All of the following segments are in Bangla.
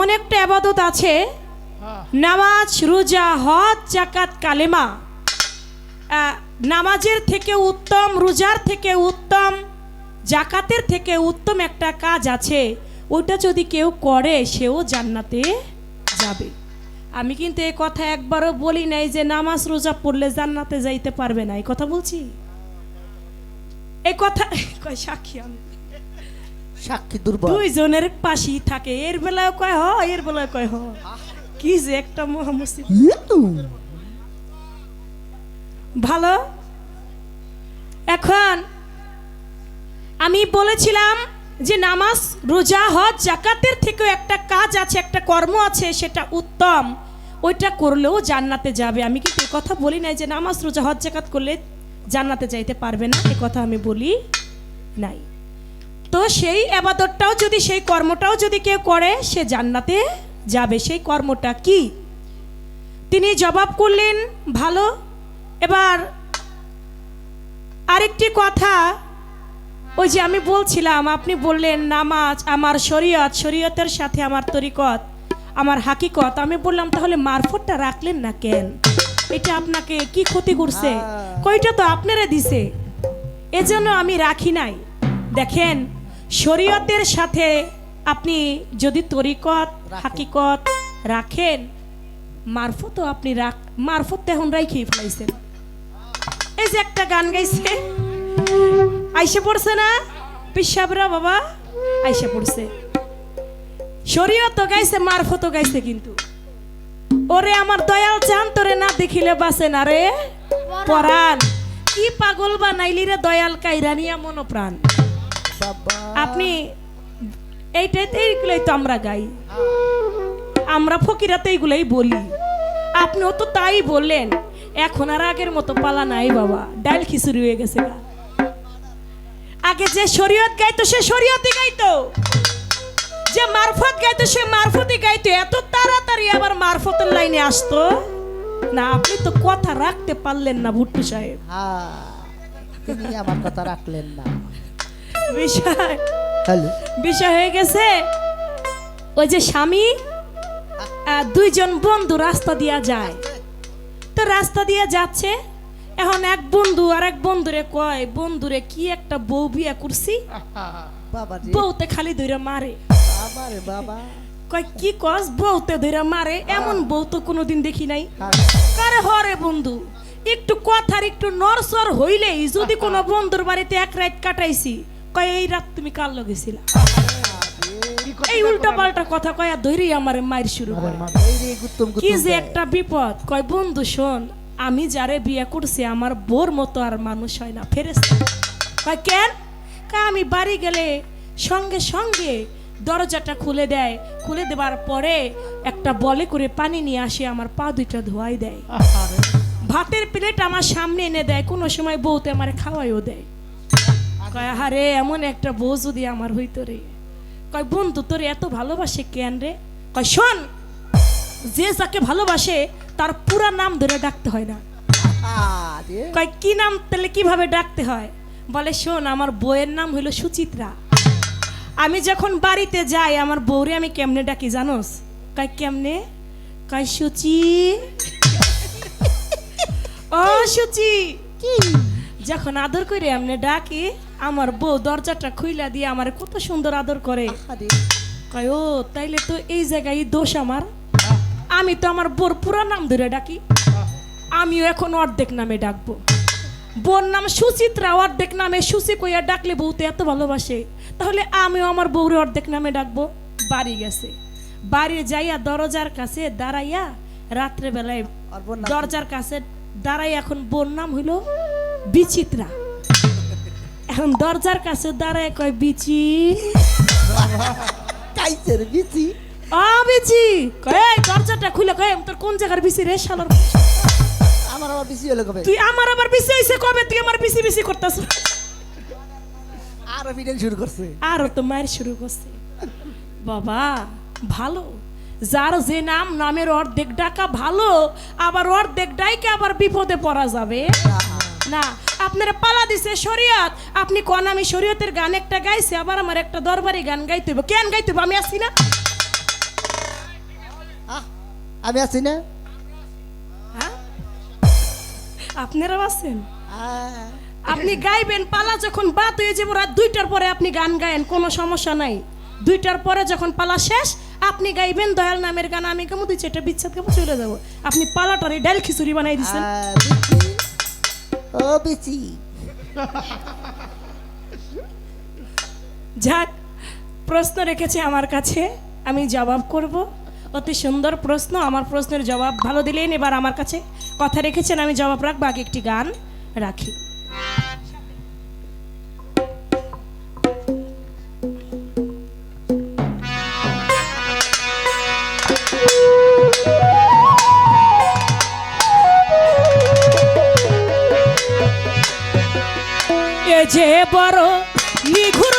এমন একটা আবাদত আছে, নামাজ, রোজা, হজ জাকাত কালেমা। নামাজের থেকে উত্তম, রোজার থেকে উত্তম জাকাতের থেকে উত্তম একটা কাজ আছে। ওটা যদি কেউ করে, সেও জান্নাতে যাবে। আমি কিন্তু এই কথা একবারও বলি নাই যে নামাজ, রোজা পড়লে জান্নাতে যাইতে পারবে না। এই কথা বলছি? এই কথা সাক্ষী আমি। সাক্ষী দুর্বল। দুইজনের পাশেই থাকে। এর বেলায় কয় হ এর বেলায় কয় হ। কি যে একটা মহামুসিব ভালো? এখন আমি বলেছিলাম যে নামাজ রোজা হজ জাকাতের থেকেও একটা কাজ আছে একটা কর্ম আছে সেটা উত্তম। ওইটা করলেও জান্নাতে যাবে। আমি কিন্তু কথা বলি নাই যে নামাজ রোজা হজ জাকাত করলে জান্নাতে যাইতে পারবে না। এ কথা আমি বলি নাই। তো সেই আবাদতটাও যদি সেই কর্মটাও যদি কেউ করে সে জান্নাতে যাবে। সেই কর্মটা কি? তিনি জবাব করলেন ভালো। এবার আরেকটি কথা ওই যে আমি বলছিলাম আপনি বললেন নামাজ আমার শরীয়ত শরীয়তের সাথে আমার তরিকত আমার হাকিকত। আমি বললাম তাহলে মারফতটা রাখলেন না কেন? এটা আপনাকে কি ক্ষতি করছে? কইটা তো আপনারা দিছে। এজন্য আমি রাখি নাই। দেখেন শরীয়তের সাথে আপনি যদি তরিকত হাকিকত রাখেন মারফতও আপনি রাখ মারফত তো এখন রাইখেই ফেলাইছেন। এই যে একটা গান গাইছে। আইসে পড়ছে না? পিসাবরা বাবা আইসে পড়ছে। শরীয়ত গাইছে মারফত গাইছে কিন্তু। ওরে আমার দয়াল চান তোরে না দেখিলে বাসে না রে। পরাণ। কি পাগল বানাইলি রে দয়াল কাইরানিয়া মনোপ্রাণ। আপনি এইটাই তো এইগুলোই তো আমরা গাই। আমরা ফকিরাতে এইগুলোই বলি। আপনিও তো তাই বললেন এখন আর আগের মতো পালা নাই বাবা ডাইল খিচুড়ি হয়ে গেছে আগে যে শরীয়ত গাইতো সে শরীয়তই গাইতো। যে মারফত গাইতো সে মারফতই গাইতো। এত তাড়াতাড়ি আবার মারফতের লাইনে আসতো? না আপনি তো কথা রাখতে পারলেন না ভুট্টু সাহেব। হ্যাঁ তিনি আমার কথা রাখলেন না। বিষয়। হ্যালো বিষয় হয়ে গেছে ওই যে স্বামী দুইজন বন্ধু রাস্তা দিয়া যায়। তো রাস্তা দিয়ে যাচ্ছে এখন এক বন্ধু আর এক বন্ধুরে কয় বন্ধুরে কি একটা বউ বিয়া করছি? বউতে খালি ধরে মারে। বাবা কয় কি কস বউতে ধরে মারে? এমন বউ তো কোনোদিন দেখি নাই। হ্যাঁ, কারে হরে বন্ধু একটু কথার একটু নরসর হইলেই যদি কোনো বন্ধুর বাড়িতে এক রাত কাটাইছি কয় এই রাত তুমি কার লগেছিলা এই উল্টা পাল্টা কথা কয়া ধরেই আমার মায়ের শুরু করে। কি যে একটা বিপদ। কয় বন্ধু শোন আমি যারে বিয়ে করছি আমার বোর মতো আর মানুষ হয় না ফেরেস্তা কয় কেন? কয় আমি বাড়ি গেলে সঙ্গে সঙ্গে দরজাটা খুলে দেয়। খুলে দেবার পরে একটা বলে করে পানি নিয়ে আসে আমার পা দুইটা ধোয়াই দেয়। ভাতের প্লেট আমার সামনে এনে দেয় কোনো সময় বউতে আমার খাওয়াইও দেয়। কয় হারে এমন একটা বউ যদি আমার হইতো রে। কয় বন্ধু তোর এত ভালোবাসে কেন রে? কয় শোন যে যাকে ভালোবাসে তার পুরা নাম ধরে ডাকতে হয় না। কয় কি নাম তাহলে কীভাবে ডাকতে হয়? বলে শোন আমার বইয়ের নাম হইল সুচিত্রা। আমি যখন বাড়িতে যাই আমার বউরে আমি কেমনে ডাকি জানোস? কয় কেমনে? কয় সুচি। ও সুচি। যখন আদর করে এমনি ডাকি আমার বউ দরজাটা খুইলা দিয়ে আমার কত সুন্দর আদর করে। কয় ও তাইলে তো এই জায়গায় দোষ আমার। আমি তো আমার বোর পুরা নাম ধরে ডাকি। আমিও এখন অর্ধেক নামে ডাকবো। বোর নাম সুচিত্রা অর্ধেক নামে সুচি কইয়া ডাকলে বউ তো এত ভালোবাসে। তাহলে আমিও আমার বউরে অর্ধেক নামে ডাকবো? বাড়ি গেছে। বাড়ি যাইয়া দরজার কাছে দাঁড়াইয়া রাত্রে বেলায় আর বোন নাম দরজার কাছে দাঁড়াই এখন বোর নাম হইল বিচিত্রা। এখন দরজার কাছে দাঁড়ায় কয় বিচি। কাইছের বিচি। আ বিচি। কয় দরজাটা খুলে কয় তোর কোন জায়গার বিচি রে শালার আমার আবার বিচি হলো কবে? তুই আমার আবার বিচি হইছে কবে? তুই আমার বিচি বিচি করতেছ আর ভিডিও শুরু করছে। আরও তো মায়ের শুরু করছে। বাবা ভালো। যার যে নাম নামের অর্ধেক ডাকা ভালো আবার অর্ধেক ডাইকে আবার বিপদে পড়া যাবে। না। আপনারা পালা দিছে শরীয়ত। আপনি কোন আমি শরীয়তের গান একটা গাইছে আবার আমার একটা দরবারি গান গাইতে হবে কেন গাইতে হবে আমি আসি না? আমি আছি না? হ্যাঁ? আপনারাও আছেন? আপনি গাইবেন পালা যখন বাত হয়ে যাব রাত দুইটার পরে আপনি গান গায়েন কোনো সমস্যা নাই। দুইটার পরে যখন পালা শেষ আপনি গাইবেন দয়াল নামের গান আমি কেমন দিচ্ছি এটা বিচ্ছেদ কেমন চলে যাব। আপনি পালাটারে ডাল খিচুড়ি বানাই দিচ্ছেন বিচি। ও যাক, প্রশ্ন রেখেছে আমার কাছে, আমি জবাব করব। অতি সুন্দর প্রশ্ন, আমার প্রশ্নের জবাব ভালো দিলেন, এবার আমার কাছে কথা রেখেছেন, আমি জবাব রাখব, আগে একটি গান রাখি। বড় নিঘুর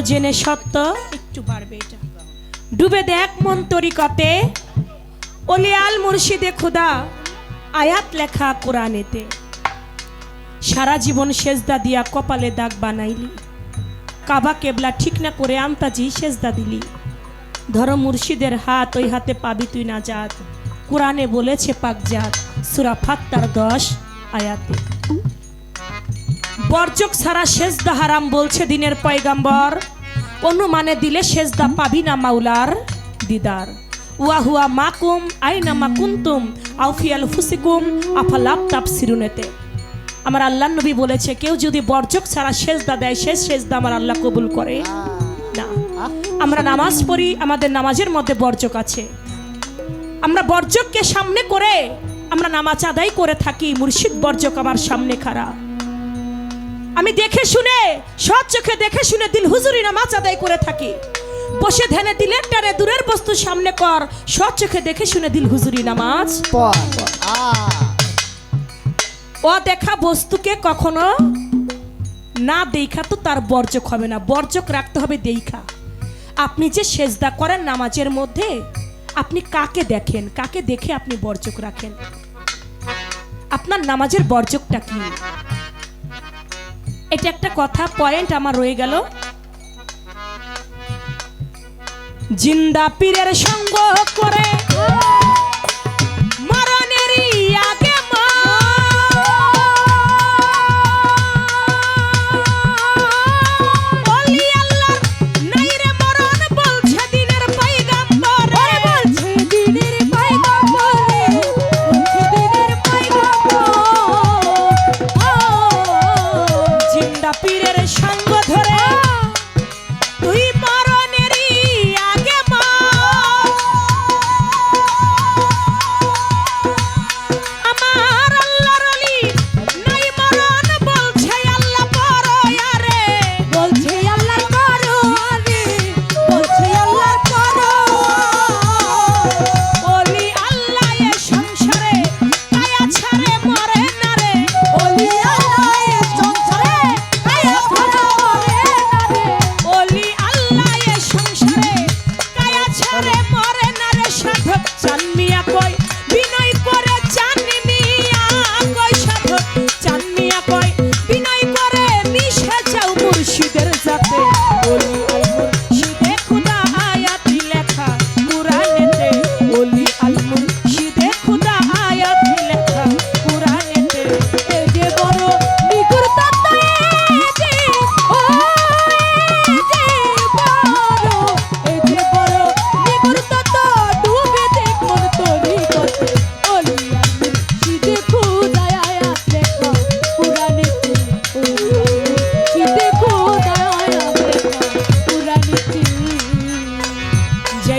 জেনে সত্য। একটু বাড়বে এটা। ডুবে দেখ মন তরিকতে। অলিয়াল মুর্শিদে খুদা আয়াত লেখা কোরআনেতে। সারা জীবন সেজদা দিয়া কপালে দাগ বানাইলি। কাবা কেবলা ঠিক না করে আমতাজি সেজদা দিলি। ধরো মুর্শিদের হাত ওই হাতে পাবি তুই না জাত কোরআনে বলেছে পাক পাকজাত সুরা ফাত্তার দশ আয়াতে। বর্জক ছাড়া সেজদা হারাম বলছে দিনের পয়গাম্বর। অনুমানে দিলে সেজদা পাবি না মাওলার দিদার। ওয়াহুয়া মাকুম, আইনা মাকুন্তুম আউফিয়াল ফুসিকুম আফালাপ তাপ সিরুনেতে আমার আল্লাহ নবী বলেছে, কেউ যদি বর্জক ছাড়া সেজদা দেয় শেষ সেজদা আমার আল্লাহ কবুল করে। না। আমরা নামাজ পড়ি, আমাদের নামাজের মধ্যে বর্জক আছে। আমরা বর্জককে সামনে করে, আমরা নামাজ আদায় করে থাকি, মুর্শিদ বর্জক আমার সামনে খাড়া। আমি দেখে শুনে সৎ চোখে দেখে শুনে দিল হুজুরি নামাজ আদায় করে থাকি। বসে ধ্যানে দিলের টানে দূরের বস্তু সামনে কর সৎ চোখে দেখে শুনে দিল হুজুরি নামাজ। ও দেখা বস্তুকে কখনো না দেখা তো তার বর্জক হবে না বর্জক রাখতে হবে দেখা। আপনি যে সেজদা করেন নামাজের মধ্যে আপনি কাকে দেখেন? কাকে দেখে আপনি বর্জক রাখেন? আপনার নামাজের বর্জকটা কি? এটা একটা কথা পয়েন্ট আমার রয়ে গেল। জিন্দা পীরের সঙ্গ করে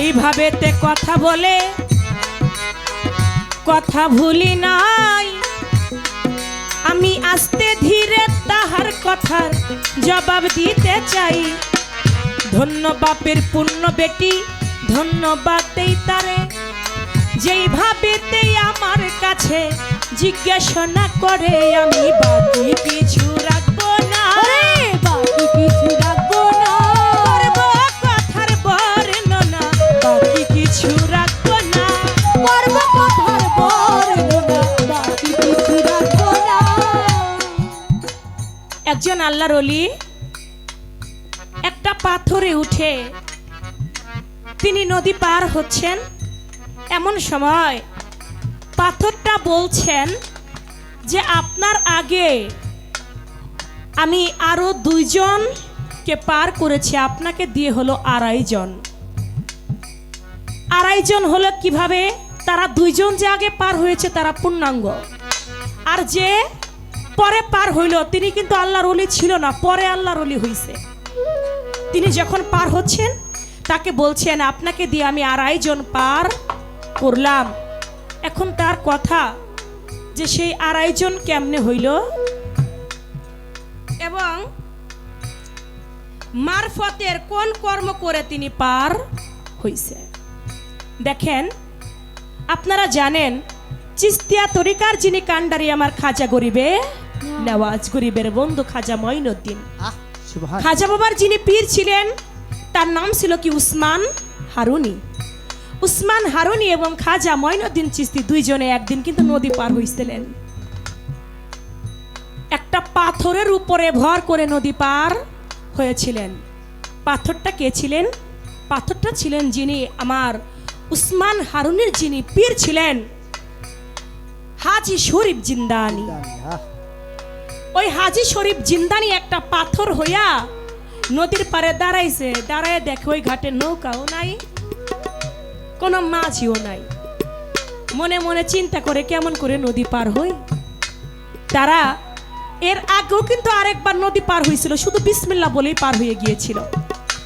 যেইভাবে তে কথা বলে, কথা ভুলি নাই। আমি আস্তে ধীরে তাহার কথার জবাব দিতে চাই। ধন্য বাপের পূর্ণ বেটি ধন্যবাদ দেই তারে। যেইভাবেতে আমার কাছে জিজ্ঞাসা করে, আমি বাকি কিছু একজন আল্লাহর অলি একটা পাথরে উঠে তিনি নদী পার হচ্ছেন। এমন সময় পাথরটা বলছেন যে, আপনার আগে আমি আরও দুইজনকে পার করেছি, আপনাকে দিয়ে হলো আড়াই জন। আড়াই জন হলো কীভাবে? তারা দুইজন যে আগে পার হয়েছে, তারা পূর্ণাঙ্গ। আর যে পরে পার হইল, তিনি কিন্তু আল্লাহর অলি ছিল না, পরে আল্লাহর অলি হইছে। তিনি যখন পার হচ্ছেন, তাকে বলছেন, আপনাকে দিয়ে আমি আড়াই জন পার করলাম। এখন তার কথা যে সেই আড়াই জন কেমনে হইল? এবং মারফতের কোন কর্ম করে তিনি পার হইছে। দেখেন, আপনারা জানেন, চিস্তিয়া তরিকার যিনি কান্ডারি আমার খাজা গরিবে নেওয়াজ গরিবের বন্ধু খাজা মঈনুদ্দিন। খাজা বাবার যিনি পীর ছিলেন তার নাম ছিল কি উসমান হারুনি। উসমান হারুনি এবং খাজা ময়নুদ্দিন চিস্তি দুইজনে একদিন কিন্তু নদী পার হইছিলেন। একটা পাথরের উপরে ভর করে নদী পার হয়েছিলেন। পাথরটা কে ছিলেন? পাথরটা ছিলেন যিনি আমার উসমান হারুনের যিনি পীর ছিলেন হাজি শরীফ জিন্দানি। ওই হাজি শরীফ জিন্দানি একটা পাথর হইয়া নদীর পারে দাঁড়াইছে। দাঁড়ায় দেখে ওই ঘাটে নৌকাও নাই, কোনো মাঝিও নাই। মনে মনে চিন্তা করে কেমন করে নদী পার হই। তারা, এর আগেও কিন্তু আরেকবার নদী পার হয়েছিল শুধু বিসমিল্লা বলেই পার হয়ে গিয়েছিল।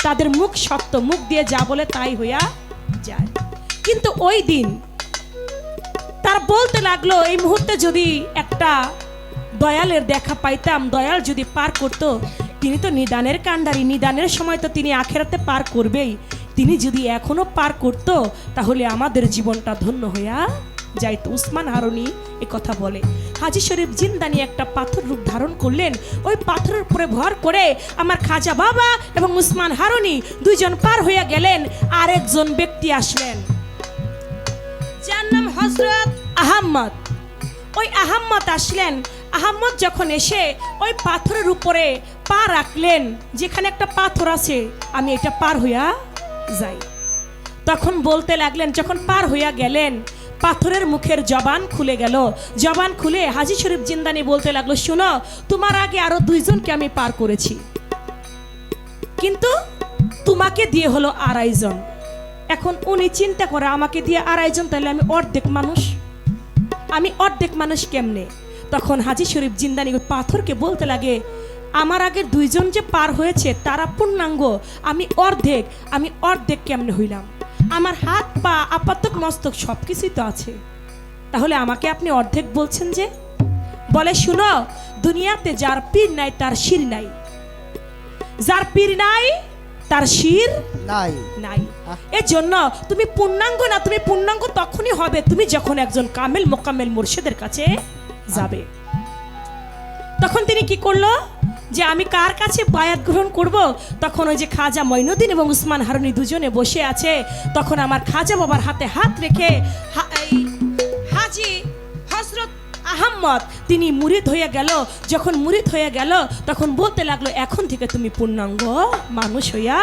তাদের মুখ শক্ত, মুখ দিয়ে যা বলে তাই হইয়া যায়। কিন্তু ওই দিন তার বলতে লাগল, এই মুহূর্তে যদি একটা দয়ালের দেখা পাইতাম। দয়াল যদি পার করত, তিনি তো নিদানের কাণ্ডারি। নিদানের সময় তো তিনি আখেরাতে পার করবেই। তিনি যদি এখনও পার করত, তাহলে আমাদের জীবনটা ধন্য হইয়া যাইত। উসমান হারুনি এ কথা বলে। হাজি শরীফ জিন্দানি একটা পাথর রূপ ধারণ করলেন। ওই পাথরের উপরে ভর করে আমার খাজা বাবা এবং উসমান হারুনি দুইজন পার হইয়া গেলেন। আরেকজন ব্যক্তি আসলেন। যার নাম হজরত আহম্মদ। ওই আহম্মদ আসলেন। আহম্মদ যখন এসে ওই পাথরের উপরে পা রাখলেন, যেখানে একটা পাথর আছে, আমি এটা পার হইয়া যাই। তখন বলতে লাগলেন, যখন পার হইয়া গেলেন, পাথরের মুখের জবান খুলে গেল। জবান খুলে হাজি শরীফ জিন্দানি বলতে লাগল, শুনো, তোমার আগে আরও দুইজনকে আমি পার করেছি। কিন্তু তোমাকে দিয়ে হলো আড়াইজন এখন উনি চিন্তা করে, আমাকে দিয়ে আড়াইজন তাহলে আমি অর্ধেক মানুষ। আমি অর্ধেক মানুষ কেমনে? তখন হাজি শরীফ জিন্দানি ওই পাথরকে বলতে লাগে আমার আগের দুইজন যে পার হয়েছে তারা পূর্ণাঙ্গ আমি অর্ধেক আমি অর্ধেক কেমনে হইলাম? আমার হাত পা আপাতক মস্তক সব কিছুই তো আছে। তাহলে আমাকে আপনি অর্ধেক বলছেন যে? বলে শুনো দুনিয়াতে যার পীর নাই তার শির নাই। যার পীর নাই তার শির নাই। নাই। এর জন্য তুমি পূর্ণাঙ্গ না তুমি পূর্ণাঙ্গ তখনই হবে তুমি যখন একজন কামেল মোকামেল মুর্শিদের কাছে যাবে। তখন তিনি কি করল? যে আমি কার কাছে বায়াত গ্রহণ করব? তখন ওই যে খাজা মঈনুদ্দিন এবং উসমান হারুনি দুজনে বসে আছে। তখন আমার খাজা বাবার হাতে হাত রেখে হাজি হজরত আহম্মদ তিনি মুরিদ হয়ে গেল। যখন মুরিদ হয়ে গেল তখন বলতে লাগল এখন থেকে তুমি পূর্ণাঙ্গ মানুষ হইয়া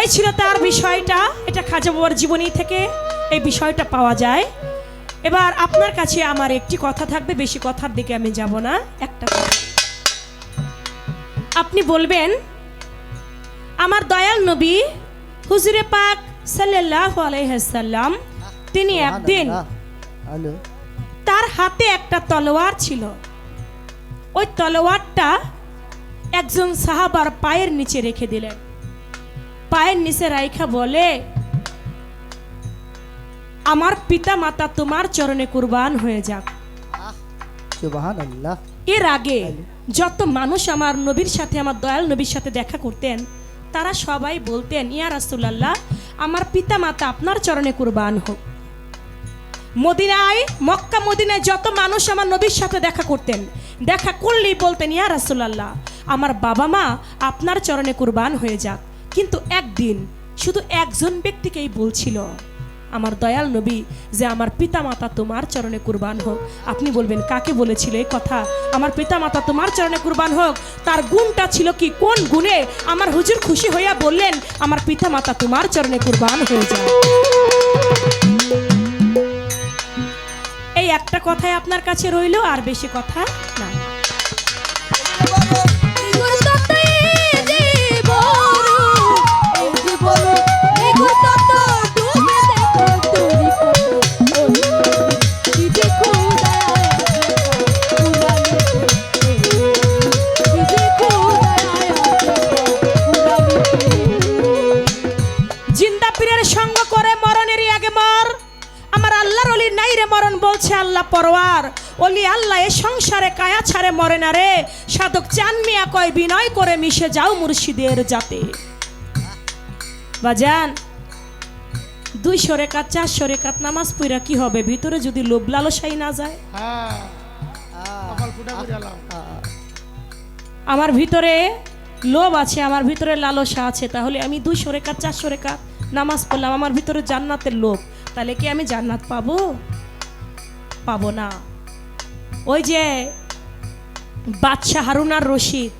এই ছিল তার বিষয়টা। এটা খাজা বাবার জীবনী থেকে। এই বিষয়টা পাওয়া যায়। এবার আপনার কাছে আমার একটি কথা থাকবে বেশি কথার দিকে আমি যাব না একটা আপনি বলবেন আমার দয়াল নবী হুজুরে পাক সাল্লাম তিনি একদিন তার হাতে একটা তলোয়ার ছিল। ওই তলোয়ারটা একজন সাহাবার পায়ের নিচে রেখে দিলেন। পায়ের নিচে রাইখা বলে আমার পিতা মাতা তোমার চরণে কুরবান হয়ে যাক। এর আগে যত মানুষ আমার নবীর সাথে আমার দয়াল নবীর সাথে দেখা করতেন তারা সবাই বলতেন ইয়া রাসূলুল্লাহ আমার পিতা মাতা আপনার চরণে কুরবান হোক। মদিনায় মক্কা মদিনায় যত মানুষ আমার নবীর সাথে দেখা করতেন দেখা করলেই বলতেন ইয়া রাসূলুল্লাহ আমার বাবা মা আপনার চরণে কুরবান হয়ে যাক। কিন্তু একদিন শুধু একজন ব্যক্তিকেই বলছিল। আমার দয়াল নবী, যে আমার পিতা মাতা তোমার চরণে কুরবান হোক। আপনি বলবেন, কাকে বলেছিল এই কথা? আমার পিতা মাতা তোমার চরণে কুরবান হোক। তার গুণটা ছিল কি? কোন গুণে? আমার হুজুর খুশি হইয়া বললেন, আমার পিতা মাতা তোমার চরণে কুরবান হয়ে যায়। এই একটা কথাই আপনার কাছে রইল, আর বেশি কথা আল্লাহ পরওয়ার অলি আল্লাহ, এ সংসারে কায়া ছাড়ে মরে না রে। সাধক চান মিয়া কয়, বিনয় করে মিশে যাও মুর্শিদের যাতে বাজান, দুইশো রেখাত, চারশো রেখাত নামাজ পইরা কি হবে? ভিতরে যদি লোভ লালসাই না যায়? আমার ভিতরে লোভ আছে, আমার ভিতরে লালসা আছে, তাহলে আমি দুইশো রেখা চারশো রেখা নামাজ পড়লাম। আমার ভিতরে জান্নাতের লোভ। তাহলে কি আমি জান্নাত পাবো? পাবো না। ওই যে বাদশাহ হারুনার রশিদ।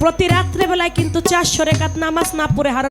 প্রতি রাত্রেবেলায় কিন্তু চারশো রেখাত নামাজ না পড়ে হারুন